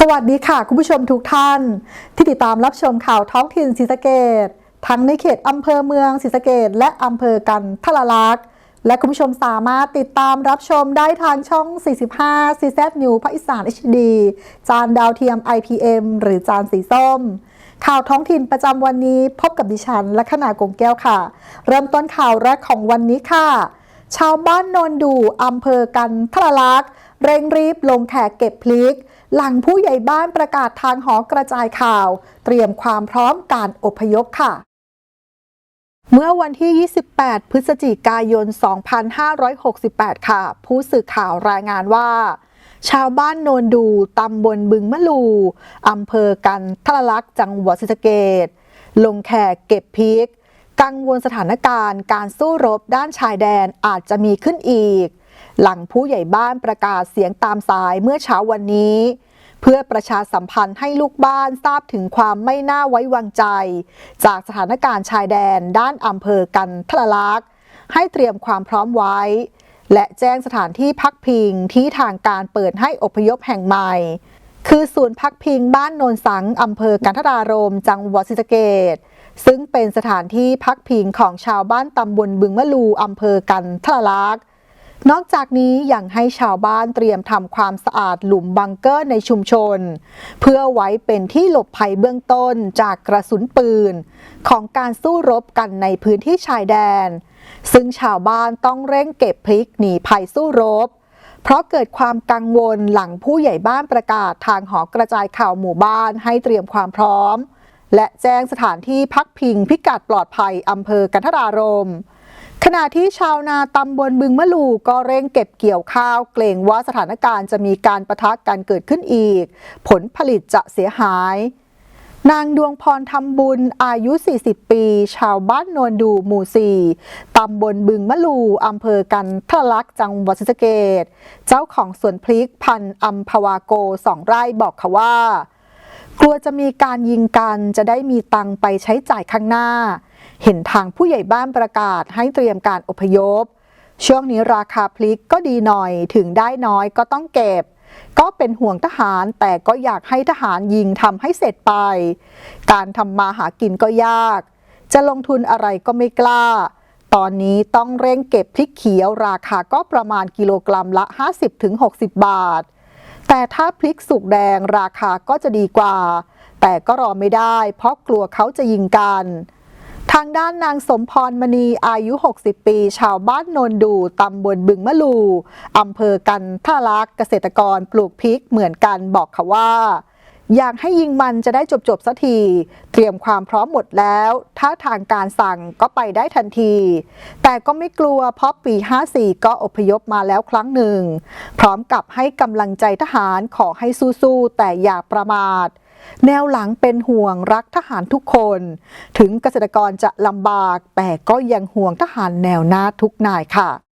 สวัสดีค่ะ คุณผู้ชมทุกท่าน ที่ติดตามรับชมข่าวท้องถิ่นศรีสะเกดทั้งในเขตอำเภอเมืองศรีสะเกดและอำเภอกันทละลักษณ์และคุณผู้ชมสามารถติดตามรับชมได้ทางช่อง 45 CZ New ภาคอีสาน HD จานดาวเทียม IPM หรือจานสีส้ม ข่าวท้องถิ่นประจำวันนี้พบกับดิฉัน และขนากงแก้วค่ะ เริ่มต้นข่าวแรกของวันนี้ค่ะ ชาวบ้านโนนดูอำเภอกันทละลักษ์เร่งรีบลงแขกเก็บพลิก หลังผู้ใหญ่บ้านประกาศทางหอกระจายข่าว เตรียมความพร้อมการอพยพค่ะเมื่อวันที่ 28 พฤศจิกายน 2568 ค่ะ ผู้สื่อข่าวรายงานว่า ชาวบ้านโนนดู ตำบลบึงมะลู อำเภอกันทะลักษ์จังหวัดศรีสะเกดลงแขกเก็บพริก กังวลสถานการณ์การสู้รบด้านชายแดนอาจจะมีขึ้นอีก หลังผู้ใหญ่บ้านประกาศเสียงตามสายเมื่อเช้าวันนี้ เพื่อประชาสัมพันธ์ให้ลูกบ้านทราบถึงความไม่น่าไว้วางใจ จากสถานการณ์ชายแดนด้านอำเภอกันทละลักษณ์ให้เตรียมความพร้อมไว้ และแจ้งสถานที่พักพิงที่ทางการเปิดให้อพยพแห่งใหม่ คือศูนย์พักพิงบ้านโนนสังอำเภอกันทรารม จังหวัดศรีสะเกด ซึ่งเป็นสถานที่พักพิงของชาวบ้านตำบลบึงมะลูอำเภอกันทละลักนอกจากนี้ยังให้ชาวบ้านเตรียมทำความสะอาดหลุมบังเกอร์ในชุมชน เพื่อไว้เป็นที่หลบภัยเบื้องต้นจากกระสุนปืน ของการสู้รบกันในพื้นที่ชายแดน ซึ่งชาวบ้านต้องเร่งเก็บพริกหนีภัยสู้รบ เพราะเกิดความกังวลหลังผู้ใหญ่บ้านประกาศทางหอกระจายข่าวหมู่บ้านให้เตรียมความพร้อม และแจ้งสถานที่พักพิงพิกัดปลอดภัยอำเภอกันทรารมขณะที่ชาวนาตำบลบึงมะลูก็เร่งเก็บเกี่ยวข้าว เกรงว่าสถานการณ์จะมีการประทะกกันเกิดขึ้นอีก ผลผลิตจะเสียหาย นางดวงพรทำบุญอายุ 40 ปี ชาวบ้านโนนดูหมู่ 4 ตำบลบึงมะลูอำเภอกันทะลักจังหวัดศรีสะเกดเจ้าของสวนพริกพันธ์อัมพวาโกสองไร่บอกค่ะว่า กลัวจะมีการยิงกันจะได้มีตังไปใช้จ่ายข้างหน้า เห็นทางผู้ใหญ่บ้านประกาศให้เตรียมการอพยพ ช่วงนี้ราคาพลิกก็ดีหน่อยถึงได้น้อยก็ต้องเก็บ ก็เป็นห่วงทหารแต่ก็อยากให้ทหารยิงทำให้เสร็จไป การทำมาหากินก็ยาก จะลงทุนอะไรก็ไม่กล้า ตอนนี้ต้องเร่งเก็บพริกเขียวราคาก็ประมาณกิโลกรัมละ 50-60 บาท แต่ถ้าพริกสุกแดงราคาก็จะดีกว่า แต่ก็รอไม่ได้ เพราะกลัวเขาจะยิงกัน ทางด้านนางสมพรมณีอายุ 60 ปี ชาวบ้านโนนดูตำบลบึงมะลูอำเภอกันท่าลักเกษตรกรปลูกพริกเหมือนกันบอกค่ะว่า อยากให้ยิงมันจะได้จบจบๆสักที เตรียมความพร้อมหมดแล้ว ถ้าทางการสั่งก็ไปได้ทันที แต่ก็ไม่กลัวเพราะปี 54 ก็อพยพมาแล้วครั้งหนึ่ง พร้อมกับให้กำลังใจทหารขอให้สู้ๆ แต่อย่าประมาท แนวหลังเป็นห่วงรักทหารทุกคน ถึงเกษตรกรจะลำบาก แต่ก็ยังห่วงทหารแนวหน้าทุกนายค่ะ